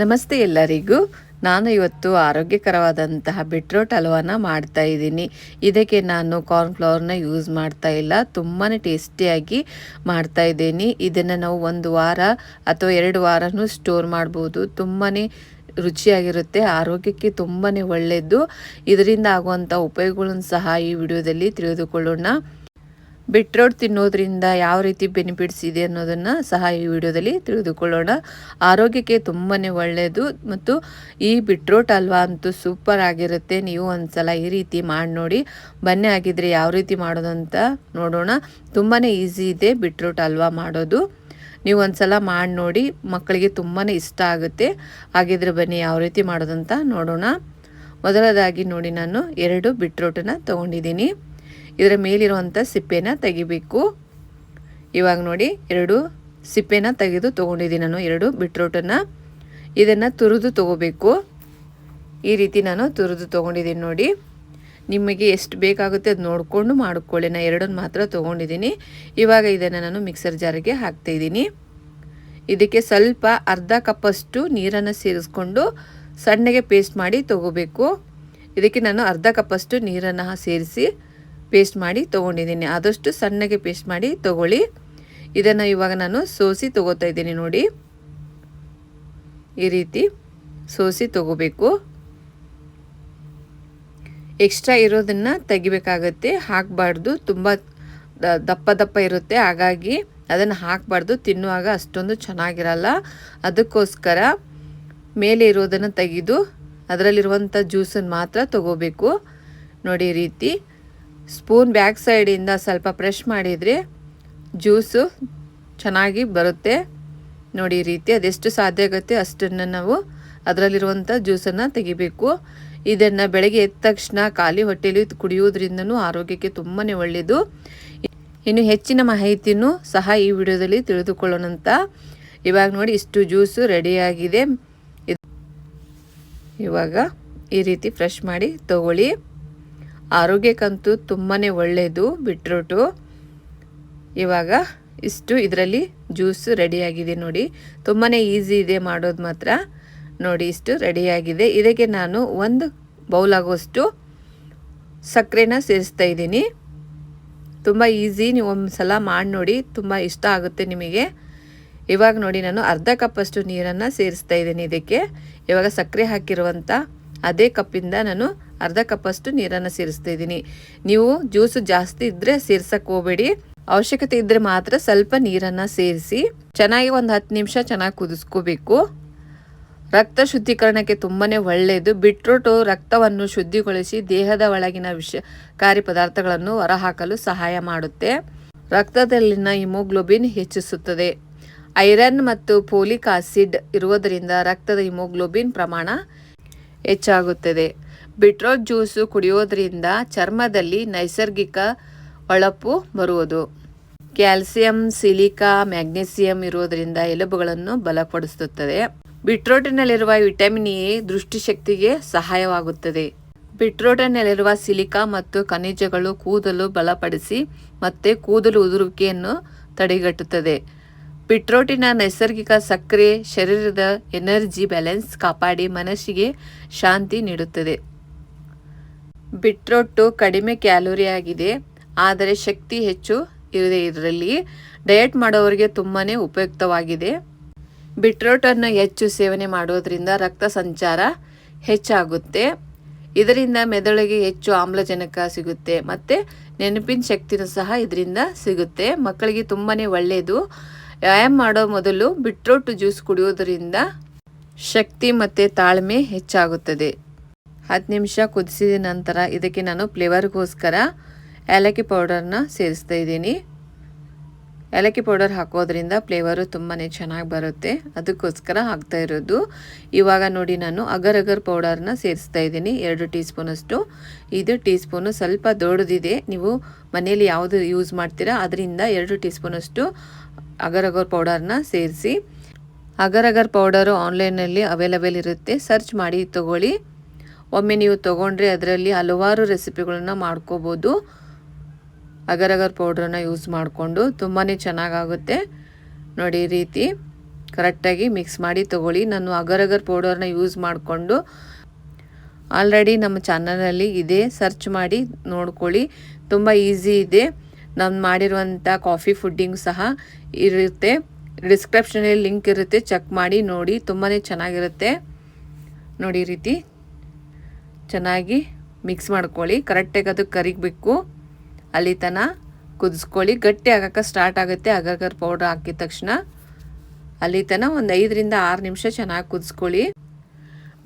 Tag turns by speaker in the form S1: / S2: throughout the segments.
S1: ನಮಸ್ತೆ ಎಲ್ಲರಿಗೂ. ನಾನು ಇವತ್ತು ಆರೋಗ್ಯಕರವಾದಂತಹ ಬಿಟ್ರೋಟ್ ಹಲ್ವಾನ ಮಾಡ್ತಾ ಇದ್ದೀನಿ. ಇದಕ್ಕೆ ನಾನು ಕಾರ್ನ್ಫ್ಲವರ್ನ ಯೂಸ್ ಮಾಡ್ತಾ ಇಲ್ಲ. ತುಂಬಾ ಟೇಸ್ಟಿಯಾಗಿ ಮಾಡ್ತಾ ಇದ್ದೀನಿ. ಇದನ್ನು ನಾವು ಒಂದು ವಾರ ಅಥವಾ ಎರಡು ವಾರನೂ ಸ್ಟೋರ್ ಮಾಡ್ಬೋದು. ತುಂಬಾ ರುಚಿಯಾಗಿರುತ್ತೆ. ಆರೋಗ್ಯಕ್ಕೆ ತುಂಬಾ ಒಳ್ಳೆಯದು ಇದರಿಂದ ಆಗುವಂಥ ಉಪಯೋಗಗಳನ್ನು ಸಹ ಈ ವಿಡಿಯೋದಲ್ಲಿ ತಿಳಿದುಕೊಳ್ಳೋಣ. ಬಿಟ್ರೋಟ್ ತಿನ್ನೋದ್ರಿಂದ ಯಾವ ರೀತಿ ಬೆನಿಫಿಟ್ಸ್ ಇದೆ ಅನ್ನೋದನ್ನು ಸಹ ಈ ವಿಡಿಯೋದಲ್ಲಿ ತಿಳಿದುಕೊಳ್ಳೋಣ. ಆರೋಗ್ಯಕ್ಕೆ ತುಂಬಾ ಒಳ್ಳೆಯದು ಮತ್ತು ಈ ಬಿಟ್ರೋಟ್ ಅಲ್ವಾ ಅಂತೂ ಸೂಪರ್ ಆಗಿರುತ್ತೆ. ನೀವು ಒಂದ್ಸಲ ಈ ರೀತಿ ಮಾಡಿ ನೋಡಿ, ಬನ್ನಿ ಆಗಿದ್ರೆ ಯಾವ ರೀತಿ ಮಾಡೋದು ಅಂತ ನೋಡೋಣ. ತುಂಬಾ ಈಸಿ ಇದೆ ಬಿಟ್ರೋಟ್ ಅಲ್ವಾ ಮಾಡೋದು. ನೀವು ಒಂದ್ಸಲ ಮಾಡಿ ನೋಡಿ, ಮಕ್ಕಳಿಗೆ ತುಂಬಾ ಇಷ್ಟ ಆಗುತ್ತೆ. ಹಾಗಿದ್ರೆ ಬನ್ನಿ ಯಾವ ರೀತಿ ಮಾಡೋದಂತ ನೋಡೋಣ. ಮೊದಲದಾಗಿ ನೋಡಿ ನಾನು ಎರಡು ಬಿಟ್ರೋಟನ್ನು ತೊಗೊಂಡಿದ್ದೀನಿ. ಇದರ ಮೇಲಿರುವಂಥ ಸಿಪ್ಪೆನ ತೆಗಿಬೇಕು. ಇವಾಗ ನೋಡಿ, ಎರಡು ಸಿಪ್ಪೆನ ತೆಗೆದು ತೊಗೊಂಡಿದ್ದೀನಿ ನಾನು, ಎರಡು ಬಿಟ್ರೋಟನ್ನು. ಇದನ್ನು ತುರಿದು ತೊಗೋಬೇಕು. ಈ ರೀತಿ ನಾನು ತುರಿದು ತೊಗೊಂಡಿದ್ದೀನಿ ನೋಡಿ. ನಿಮಗೆ ಎಷ್ಟು ಬೇಕಾಗುತ್ತೆ ಅದು ನೋಡಿಕೊಂಡು ಮಾಡಿಕೊಳ್ಳಿ. ನಾನು ಎರಡನ್ನು ಮಾತ್ರ ತೊಗೊಂಡಿದ್ದೀನಿ. ಇವಾಗ ಇದನ್ನು ನಾನು ಮಿಕ್ಸರ್ ಜಾರಿಗೆ ಹಾಕ್ತಾಯಿದ್ದೀನಿ ಇದಕ್ಕೆ ಸ್ವಲ್ಪ ಅರ್ಧ ಕಪ್ಪಷ್ಟು ನೀರನ್ನು ಸೇರಿಸ್ಕೊಂಡು ಸಣ್ಣಗೆ ಪೇಸ್ಟ್ ಮಾಡಿ ತೊಗೋಬೇಕು. ಇದಕ್ಕೆ ನಾನು ಅರ್ಧ ಕಪ್ಪಷ್ಟು ನೀರನ್ನು ಸೇರಿಸಿ ಪೇಸ್ಟ್ ಮಾಡಿ ತೊಗೊಂಡಿದ್ದೀನಿ. ಆದಷ್ಟು ಸಣ್ಣಗೆ ಪೇಸ್ಟ್ ಮಾಡಿ ತೊಗೊಳ್ಳಿ. ಇದನ್ನು ಇವಾಗ ನಾನು ಸೋಸಿ ತೊಗೋತಾ ಇದ್ದೀನಿ ನೋಡಿ. ಈ ರೀತಿ ಸೋಸಿ ತೊಗೋಬೇಕು. ಎಕ್ಸ್ಟ್ರಾ ಇರೋದನ್ನು ತೆಗಿಬೇಕಾಗತ್ತೆ. ಹಾಕಬಾರ್ದು. ತುಂಬ ದಪ್ಪ ದಪ್ಪ ಇರುತ್ತೆ. ಹಾಗಾಗಿ ಅದನ್ನು ಹಾಕಬಾರ್ದು. ತಿನ್ನುವಾಗ ಅಷ್ಟೊಂದು ಚೆನ್ನಾಗಿರಲ್ಲ. ಅದಕ್ಕೋಸ್ಕರ ಮೇಲೆ ಇರೋದನ್ನು ತೆಗೆದು ಅದರಲ್ಲಿರುವಂಥ ಜ್ಯೂಸನ್ನು ಮಾತ್ರ ತಗೋಬೇಕು. ನೋಡಿ ರೀತಿ. ಸ್ಪೂನ್ ಬ್ಯಾಕ್ ಸೈಡಿಂದ ಸ್ವಲ್ಪ ಪ್ರೆಶ್ ಮಾಡಿದರೆ ಜ್ಯೂಸು ಚೆನ್ನಾಗಿ ಬರುತ್ತೆ. ನೋಡಿ ರೀತಿ ಅದೆಷ್ಟು ಸಾಧ್ಯ ಆಗುತ್ತೆ ಅಷ್ಟನ್ನು ನಾವು ಅದರಲ್ಲಿರುವಂಥ ಜ್ಯೂಸನ್ನು ತೆಗಿಬೇಕು. ಇದನ್ನು ಬೆಳಗ್ಗೆ ಎದ್ದ ತಕ್ಷಣ ಖಾಲಿ ಹೊಟ್ಟೆಲಿ ಕುಡಿಯೋದ್ರಿಂದನೂ ಆರೋಗ್ಯಕ್ಕೆ ತುಂಬಾ ಒಳ್ಳೆಯದು ಇನ್ನು ಹೆಚ್ಚಿನ ಮಾಹಿತಿಯೂ ಸಹ ಈ ವಿಡಿಯೋದಲ್ಲಿ ತಿಳಿದುಕೊಳ್ಳೋಣಂತ ಇವಾಗ ನೋಡಿ ಇಷ್ಟು ಜ್ಯೂಸು ರೆಡಿಯಾಗಿದೆ ಇವಾಗ ಈ ರೀತಿ ಫ್ರೆಶ್ ಮಾಡಿ ತಗೊಳ್ಳಿ. ಆರೋಗ್ಯಕ್ಕಂತೂ ತುಂಬಾ ಒಳ್ಳೆಯದು ಬಿಟ್ರೋಟು. ಇವಾಗ ಇಷ್ಟು ಇದರಲ್ಲಿ ಜ್ಯೂಸ್ ರೆಡಿಯಾಗಿದೆ ನೋಡಿ. ತುಂಬಾ ಈಸಿ ಇದೆ ಮಾಡೋದು ಮಾತ್ರ. ನೋಡಿ ಇಷ್ಟು ರೆಡಿಯಾಗಿದೆ. ಇದಕ್ಕೆ ನಾನು ಒಂದು ಬೌಲ್ ಆಗುವಷ್ಟು ಸಕ್ಕರೆನ ಸೇರಿಸ್ತಾ ಇದ್ದೀನಿ. ತುಂಬ ಈಸಿ, ನೀವು ಒಂದು ಸಲ ಮಾಡಿ ನೋಡಿ, ತುಂಬ ಇಷ್ಟ ಆಗುತ್ತೆ ನಿಮಗೆ. ಇವಾಗ ನೋಡಿ ನಾನು ಅರ್ಧ ಕಪ್ಪಷ್ಟು ನೀರನ್ನು ಸೇರಿಸ್ತಾ ಇದ್ದೀನಿ ಇದಕ್ಕೆ. ಇವಾಗ ಸಕ್ಕರೆ ಹಾಕಿರುವಂಥ ಅದೇ ಕಪ್ಪಿಂದ ನಾನು ಅರ್ಧ ಕಪ್ಪಷ್ಟು ನೀರನ್ನು ಸೇರಿಸ್ತಾ ಇದ್ದೀನಿ. ನೀವು ಜ್ಯೂಸು ಜಾಸ್ತಿ ಇದ್ದರೆ ಸೇರ್ಸಕ್ಕೆ ಹೋಗಬೇಡಿ. ಅವಶ್ಯಕತೆ ಇದ್ದರೆ ಮಾತ್ರ ಸ್ವಲ್ಪ ನೀರನ್ನು ಸೇರಿಸಿ ಚೆನ್ನಾಗಿ ಒಂದು ಹತ್ತು ನಿಮಿಷ ಚೆನ್ನಾಗಿ ಕುದಿಸ್ಕೋಬೇಕು. ರಕ್ತ ಶುದ್ಧೀಕರಣಕ್ಕೆ ತುಂಬಾ ಒಳ್ಳೆಯದು ಬಿಟ್ರೋಟು ರಕ್ತವನ್ನು ಶುದ್ಧಿಗೊಳಿಸಿ ದೇಹದ ಒಳಗಿನ ವಿಷಕಾರಿ ಪದಾರ್ಥಗಳನ್ನು ಹೊರಹಾಕಲು ಸಹಾಯ ಮಾಡುತ್ತೆ. ರಕ್ತದಲ್ಲಿನ ಹಿಮೋಗ್ಲೋಬಿನ್ ಹೆಚ್ಚಿಸುತ್ತದೆ. ಐರನ್ ಮತ್ತು ಪೋಲಿಕ್ ಆಸಿಡ್ ಇರುವುದರಿಂದ ರಕ್ತದ ಹಿಮೋಗ್ಲೋಬಿನ್ ಪ್ರಮಾಣ ಹೆಚ್ಚಾಗುತ್ತದೆ. ಬಿಟ್ರೋಟ್ ಜ್ಯೂಸು ಕುಡಿಯೋದ್ರಿಂದ ಚರ್ಮದಲ್ಲಿ ನೈಸರ್ಗಿಕ ಹೊಳಪು ಬರುವುದು. ಕ್ಯಾಲ್ಸಿಯಂ, ಸಿಲಿಕಾ, ಮ್ಯಾಗ್ನೆಸಿಯಂ ಇರುವುದರಿಂದ ಎಲುಬುಗಳನ್ನು ಬಲಪಡಿಸುತ್ತದೆ. ಬಿಟ್ರೋಟಿನಲ್ಲಿರುವ ವಿಟಮಿನ್ ಎ ದೃಷ್ಟಿಶಕ್ತಿಗೆ ಸಹಾಯವಾಗುತ್ತದೆ. ಬಿಟ್ರೋಟಿನಲ್ಲಿರುವ ಸಿಲಿಕಾ ಮತ್ತು ಖನಿಜಗಳು ಕೂದಲು ಬಲಪಡಿಸಿ ಮತ್ತೆ ಕೂದಲು ಉದುರುವಿಕೆಯನ್ನು ತಡೆಗಟ್ಟುತ್ತದೆ. ಬಿಟ್ರೋಟಿನ ನೈಸರ್ಗಿಕ ಸಕ್ಕರೆ ಶರೀರದ ಎನರ್ಜಿ ಬ್ಯಾಲೆನ್ಸ್ ಕಾಪಾಡಿ ಮನಸ್ಸಿಗೆ ಶಾಂತಿ ನೀಡುತ್ತದೆ. ಬಿಟ್ರೊಟ್ಟು ಕಡಿಮೆ ಕ್ಯಾಲೋರಿ ಆಗಿದೆ, ಆದರೆ ಶಕ್ತಿ ಹೆಚ್ಚು ಇದೆ ಇದರಲ್ಲಿ ಡಯಟ್ ಮಾಡೋರಿಗೆ ತುಂಬಾ ಉಪಯುಕ್ತವಾಗಿದೆ. ಬಿಟ್ರೋಟನ್ನು ಹೆಚ್ಚು ಸೇವನೆ ಮಾಡೋದ್ರಿಂದ ರಕ್ತ ಸಂಚಾರ ಹೆಚ್ಚಾಗುತ್ತೆ. ಇದರಿಂದ ಮೆದುಳಿಗೆ ಹೆಚ್ಚು ಆಮ್ಲಜನಕ ಸಿಗುತ್ತೆ ಮತ್ತು ನೆನಪಿನ ಶಕ್ತಿನೂ ಸಹ ಇದರಿಂದ ಸಿಗುತ್ತೆ. ಮಕ್ಕಳಿಗೆ ತುಂಬಾ ಒಳ್ಳೆಯದು ವ್ಯಾಯಾಮ ಮಾಡೋ ಮೊದಲು ಬಿಟ್ರೋಟ್ ಜ್ಯೂಸ್ ಕುಡಿಯೋದರಿಂದ ಶಕ್ತಿ ಮತ್ತು ತಾಳ್ಮೆ ಹೆಚ್ಚಾಗುತ್ತದೆ. ಹತ್ತು ನಿಮಿಷ ಕುದಿಸಿದ ನಂತರ ಇದಕ್ಕೆ ನಾನು ಫ್ಲೇವರ್ಗೋಸ್ಕರ ಏಲಕ್ಕಿ ಪೌಡರ್ನ ಸೇರಿಸ್ತಾ ಇದ್ದೀನಿ. ಏಲಕ್ಕಿ ಪೌಡರ್ ಹಾಕೋದ್ರಿಂದ ಫ್ಲೇವರು ತುಂಬಾ ಚೆನ್ನಾಗಿ ಬರುತ್ತೆ. ಅದಕ್ಕೋಸ್ಕರ ಹಾಕ್ತಾ ಇರೋದು. ಇವಾಗ ನೋಡಿ ನಾನು ಅಗರ್ ಅಗರ್ ಪೌಡರ್ನ ಸೇರಿಸ್ತಾ ಇದ್ದೀನಿ. ಎರಡು ಟೀ ಸ್ಪೂನಷ್ಟು ಇದು ಟೀ ಸ್ಪೂನು ಸ್ವಲ್ಪ ದೊಡ್ಡದಿದೆ. ನೀವು ಮನೆಯಲ್ಲಿ ಯಾವುದು ಯೂಸ್ ಮಾಡ್ತೀರಾ ಅದರಿಂದ ಎರಡು ಟೀ ಸ್ಪೂನಷ್ಟು ಅಗರ್ ಅಗರ್ ಪೌಡರ್ನ ಸೇರಿಸಿ. ಅಗರ್ ಅಗರ್ ಪೌಡರು ಆನ್ಲೈನಲ್ಲಿ ಅವೈಲಬಲ್ ಇರುತ್ತೆ. ಸರ್ಚ್ ಮಾಡಿ ತಗೊಳ್ಳಿ. ಒಮ್ಮೆ ನೀವು ತೊಗೊಂಡ್ರೆ ಅದರಲ್ಲಿ ಹಲವಾರು ರೆಸಿಪಿಗಳನ್ನ ಮಾಡ್ಕೋಬೋದು. ಅಗರ್ ಅಗರ್ ಪೌಡ್ರನ್ನ ಯೂಸ್ ಮಾಡಿಕೊಂಡು ತುಂಬಾ ಚೆನ್ನಾಗಾಗುತ್ತೆ. ನೋಡಿ ಈ ರೀತಿ ಕರೆಕ್ಟಾಗಿ ಮಿಕ್ಸ್ ಮಾಡಿ ತಗೊಳ್ಳಿ. ನಾನು ಅಗರ್ ಅಗರ್ ಪೌಡರ್ನ ಯೂಸ್ ಮಾಡಿಕೊಂಡು ಆಲ್ರೆಡಿ ನಮ್ಮ ಚಾನಲಲ್ಲಿ ಇದೆ. ಸರ್ಚ್ ಮಾಡಿ ನೋಡ್ಕೊಳ್ಳಿ. ತುಂಬ ಈಸಿ ಇದೆ. ನಾನು ಮಾಡಿರುವಂಥ ಕಾಫಿ ಫುಡ್ಡಿಂಗ್ ಸಹ ಇರುತ್ತೆ. ಡಿಸ್ಕ್ರಿಪ್ಷನಲ್ಲಿ ಲಿಂಕ್ ಇರುತ್ತೆ. ಚೆಕ್ ಮಾಡಿ ನೋಡಿ. ತುಂಬಾ ಚೆನ್ನಾಗಿರುತ್ತೆ. ನೋಡಿ ರೀತಿ ಚೆನ್ನಾಗಿ ಮಿಕ್ಸ್ ಮಾಡ್ಕೊಳ್ಳಿ. ಕರೆಕ್ಟಾಗಿ ಅದು ಕರಿಬೇಕು. ಅಲ್ಲಿ ತನ ಕುದಿಸ್ಕೊಳ್ಳಿ. ಗಟ್ಟಿ ಆಗೋಕ್ಕೆ ಸ್ಟಾರ್ಟ್ ಆಗುತ್ತೆ. ಅಗರ್ಗರ್ ಪೌಡ್ರ್ ಹಾಕಿದ ತಕ್ಷಣ ಅಲ್ಲಿ ತನ ಒಂದು ಐದರಿಂದ ಆರು ನಿಮಿಷ ಚೆನ್ನಾಗಿ ಕುದಿಸ್ಕೊಳ್ಳಿ.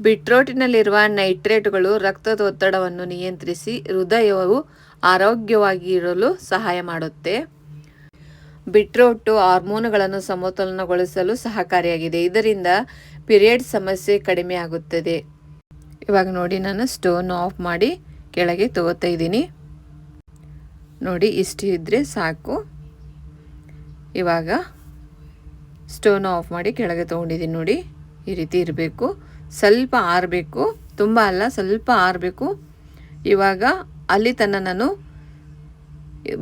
S1: ಬಿಟ್ರೋಟಿನಲ್ಲಿರುವ ನೈಟ್ರೇಟ್ಗಳು ರಕ್ತದ ಒತ್ತಡವನ್ನು ನಿಯಂತ್ರಿಸಿ ಹೃದಯವು ಆರೋಗ್ಯವಾಗಿ ಇರಲು ಸಹಾಯ ಮಾಡುತ್ತೆ. ಬಿಟ್ರೋಟು ಹಾರ್ಮೋನುಗಳನ್ನು ಸಮತೋಲನಗೊಳಿಸಲು ಸಹಕಾರಿಯಾಗಿದೆ. ಇದರಿಂದ ಪಿರಿಯಡ್ ಸಮಸ್ಯೆ ಕಡಿಮೆ ಆಗುತ್ತದೆ. ಇವಾಗ ನೋಡಿ ನಾನು ಸ್ಟೋನ್ ಆಫ್ ಮಾಡಿ ಕೆಳಗೆ ತಗೋತಾ ಇದ್ದೀನಿ. ನೋಡಿ ಇಷ್ಟು ಇದ್ದರೆ ಸಾಕು. ಇವಾಗ ಸ್ಟೋನ್ ಆಫ್ ಮಾಡಿ ಕೆಳಗೆ ತೊಗೊಂಡಿದ್ದೀನಿ ನೋಡಿ, ಈ ರೀತಿ ಇರಬೇಕು. ಸ್ವಲ್ಪ ಆರಬೇಕು, ತುಂಬ ಅಲ್ಲ, ಸ್ವಲ್ಪ ಆರಬೇಕು. ಇವಾಗ ಅಲ್ಲಿ ತನಕ ನಾನು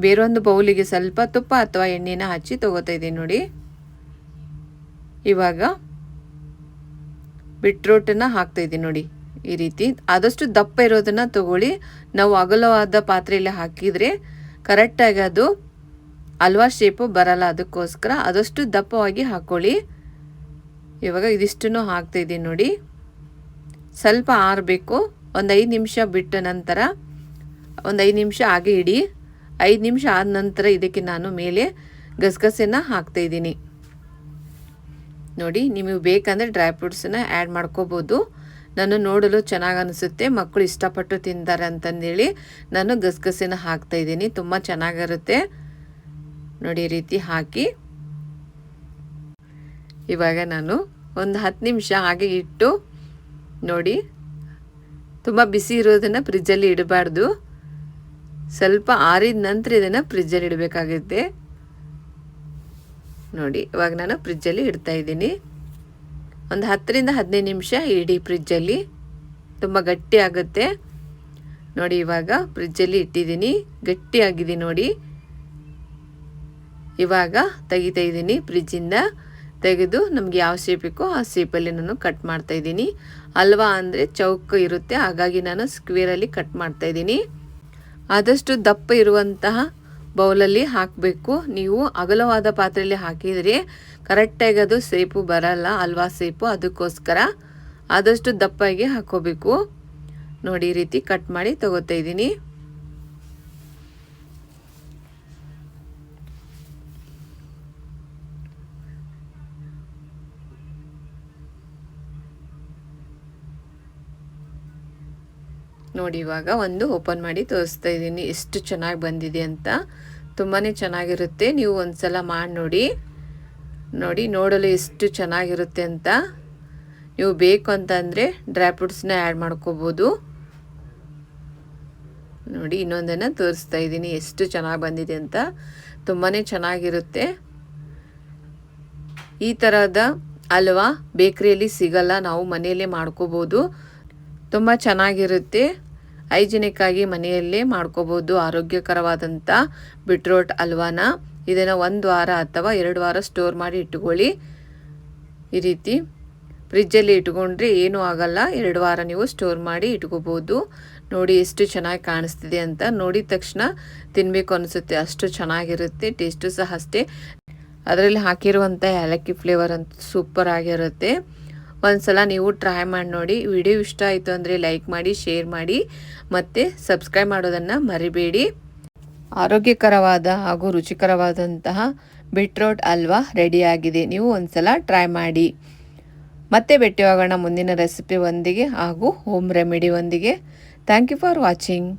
S1: ಬೇರೊಂದು ಬೌಲಿಗೆ ಸ್ವಲ್ಪ ತುಪ್ಪ ಅಥವಾ ಎಣ್ಣೆನ ಹಚ್ಚಿ ತೊಗೋತಾ ಇದ್ದೀನಿ ನೋಡಿ. ಇವಾಗ ಬಿಟ್ರೋಟನ್ನು ಹಾಕ್ತಾಯಿದ್ದೀನಿ ನೋಡಿ. ಈ ರೀತಿ. ಆದಷ್ಟು ದಪ್ಪ ಇರೋದನ್ನ ತಗೊಳ್ಳಿ. ನಾವು ಅಗಲವಾದ ಪಾತ್ರೆಯಲ್ಲಿ ಹಾಕಿದರೆ ಕರೆಕ್ಟಾಗಿ ಅದು ಹಲ್ವಾ ಶೇಪು ಬರಲ್ಲ ಅದಕ್ಕೋಸ್ಕರ. ಆದಷ್ಟು ದಪ್ಪವಾಗಿ ಹಾಕ್ಕೊಳ್ಳಿ ಇವಾಗ ಇದಿಷ್ಟನ್ನು ಹಾಕ್ತಾ ಇದ್ದೀನಿ ನೋಡಿ. ಸ್ವಲ್ಪ ಆರಬೇಕು. ಒಂದು ಐದು ನಿಮಿಷ ಬಿಟ್ಟ ನಂತರ, ಒಂದು ಐದು ನಿಮಿಷ ಹಾಗೆ ಇಡಿ. ಐದು ನಿಮಿಷ ಆದ ನಂತರ ಇದಕ್ಕೆ ನಾನು ಮೇಲೆ ಗಸಗಸೆನ ಹಾಕ್ತಾಯಿದ್ದೀನಿ ನೋಡಿ, ನಿಮಗೆ ಬೇಕಂದರೆ ಡ್ರೈ ಫ್ರೂಟ್ಸನ್ನ ಆ್ಯಡ್ ಮಾಡ್ಕೋಬೋದು. ನಾನು ನೋಡಲು ಚೆನ್ನಾಗಿ ಅನಿಸುತ್ತೆ ಮಕ್ಕಳು ಇಷ್ಟಪಟ್ಟು ತಿಂತಾರೆ ಅಂತಂದೇಳಿ ನಾನು ಗಸಗಸೆನ ಹಾಕ್ತಾಯಿದ್ದೀನಿ ತುಂಬ ಚೆನ್ನಾಗಿರುತ್ತೆ. ನೋಡಿ ರೀತಿ ಹಾಕಿ. ಇವಾಗ ನಾನು ಒಂದು ಹತ್ತು ನಿಮಿಷ ಹಾಗೆ ಇಟ್ಟು ನೋಡಿ, ತುಂಬ ಬಿಸಿ ಇರೋದನ್ನು ಫ್ರಿಜ್ಜಲ್ಲಿ ಇಡಬಾರ್ದು. ಸ್ವಲ್ಪ ಆರಿದ ನಂತರ ಇದನ್ನು ಫ್ರಿಜ್ಜಲ್ಲಿ ಇಡಬೇಕಾಗುತ್ತೆ. ನೋಡಿ, ಇವಾಗ ನಾನು ಫ್ರಿಜ್ಜಲ್ಲಿ ಇಡ್ತಾ ಇದ್ದೀನಿ. ಒಂದು ಹತ್ತರಿಂದ ಹದಿನೈದು ನಿಮಿಷ ಇಡಿ ಫ್ರಿಜ್ಜಲ್ಲಿ ತುಂಬ ಗಟ್ಟಿ ಆಗುತ್ತೆ ನೋಡಿ ಇವಾಗ ಫ್ರಿಜ್ಜಲ್ಲಿ ಇಟ್ಟಿದ್ದೀನಿ. ಗಟ್ಟಿಯಾಗಿದೆ ನೋಡಿ. ಇವಾಗ ತೆಗಿತಾ ಇದ್ದೀನಿ ಫ್ರಿಜ್ಜಿಂದ. ತೆಗೆದು ನಮಗೆ ಯಾವ ಶೇಪ್ ಬೇಕೋ ಆ ಶೇಪಲ್ಲಿ ನಾನು ಕಟ್ ಮಾಡ್ತಾ ಇದ್ದೀನಿ. ಅಲ್ವಾ ಅಂದರೆ ಚೌಕ ಇರುತ್ತೆ. ಹಾಗಾಗಿ ನಾನು ಸ್ಕ್ವೇರಲ್ಲಿ ಕಟ್ ಮಾಡ್ತಾ ಇದ್ದೀನಿ. ಆದಷ್ಟು ದಪ್ಪ ಇರುವಂತಹ ಬೌಲಲ್ಲಿ ಹಾಕಬೇಕು. ನೀವು ಅಗಲವಾದ ಪಾತ್ರೆಯಲ್ಲಿ ಹಾಕಿದರೆ ಕರೆಕ್ಟಾಗಿ ಅದು ಸೇಪು ಬರಲ್ಲ, ಅಲ್ವಾ ಸೇಪು? ಅದಕ್ಕೋಸ್ಕರ ಆದಷ್ಟು ದಪ್ಪಾಗಿ ಹಾಕೋಬೇಕು ನೋಡಿ, ಈ ರೀತಿ ಕಟ್ ಮಾಡಿ ತಗೋತಾ ಇದ್ದೀನಿ. ನೋಡಿ ಇವಾಗ ಒಂದು ಓಪನ್ ಮಾಡಿ ತೋರಿಸ್ತಾ ಇದ್ದೀನಿ. ಎಷ್ಟು ಚೆನ್ನಾಗಿ ಬಂದಿದೆ ಅಂತ. ತುಂಬಾ ಚೆನ್ನಾಗಿರುತ್ತೆ. ನೀವು ಒಂದು ಸಲ ಮಾಡಿ ನೋಡಿ. ನೋಡಿ, ನೋಡಲು ಎಷ್ಟು ಚೆನ್ನಾಗಿರುತ್ತೆ ಅಂತ. ನೀವು ಬೇಕು ಅಂತಂದರೆ ಡ್ರೈ ಫ್ರೂಟ್ಸ್ನ ಆ್ಯಡ್ ಮಾಡ್ಕೋಬೋದು. ನೋಡಿ, ಇನ್ನೊಂದನ್ನು ತೋರಿಸ್ತಾ ಇದ್ದೀನಿ. ಎಷ್ಟು ಚೆನ್ನಾಗಿ ಬಂದಿದೆ ಅಂತ. ತುಂಬಾ ಚೆನ್ನಾಗಿರುತ್ತೆ. ಈ ಥರದ ಹಲ್ವ ಬೇಕ್ರಿಯಲ್ಲಿ ಸಿಗಲ್ಲ. ನಾವು ಮನೆಯಲ್ಲೇ ಮಾಡ್ಕೋಬೋದು. ತುಂಬ ಚೆನ್ನಾಗಿರುತ್ತೆ. ಹೈಜಿನಿಕ್ ಆಗಿ ಮನೆಯಲ್ಲೇ ಮಾಡ್ಕೋಬೋದು ಆರೋಗ್ಯಕರವಾದಂಥ ಬಿಟ್ರೋಟ್ ಹಲ್ವಾನ ಇದನ್ನು ಒಂದು ವಾರ ಅಥವಾ ಎರಡು ವಾರ ಸ್ಟೋರ್ ಮಾಡಿ ಇಟ್ಕೊಳ್ಳಿ. ಈ ರೀತಿ ಫ್ರಿಜ್ಜಲ್ಲಿ ಇಟ್ಕೊಂಡ್ರೆ ಏನೂ ಆಗಲ್ಲ. ಎರಡು ವಾರ ನೀವು ಸ್ಟೋರ್ ಮಾಡಿ ಇಟ್ಕೋಬೋದು ನೋಡಿ ಎಷ್ಟು ಚೆನ್ನಾಗಿ ಕಾಣಿಸ್ತಿದೆ ಅಂತ ನೋಡಿದ ತಕ್ಷಣ ತಿನ್ನಬೇಕು ಅನಿಸುತ್ತೆ. ಅಷ್ಟು ಚೆನ್ನಾಗಿರುತ್ತೆ ಟೇಸ್ಟು ಸಹ ಅಷ್ಟೇ. ಅದರಲ್ಲಿ ಹಾಕಿರುವಂಥ ಏಲಕ್ಕಿ ಫ್ಲೇವರ್ ಅಂತ ಸೂಪರ್ ಆಗಿರುತ್ತೆ. ಒಂದ್ಸಲ ನೀವು ಟ್ರೈ ಮಾಡಿ ನೋಡಿ. ವಿಡಿಯೋ ಇಷ್ಟ ಆಯಿತು ಅಂದರೆ ಲೈಕ್ ಮಾಡಿ ಶೇರ್ ಮಾಡಿ, ಮತ್ತು ಸಬ್ಸ್ಕ್ರೈಬ್ ಮಾಡೋದನ್ನು ಮರಿಬೇಡಿ. ಆರೋಗ್ಯಕರವಾದ ಹಾಗೂ ರುಚಿಕರವಾದಂತಹ ಬಿಟ್ರೋಟ್ ಹಲ್ವಾ ರೆಡಿಯಾಗಿದೆ ನೀವು ಒಂದ್ಸಲ ಟ್ರೈ ಮಾಡಿ. ಮತ್ತೆ ಭೇಟಿಯಾಗೋಣ ಮುಂದಿನ ರೆಸಿಪಿ ಒಂದಿಗೆ ಹಾಗೂ ಹೋಮ್ ರೆಮಿಡಿ ಒಂದಿಗೆ. Thank you for watching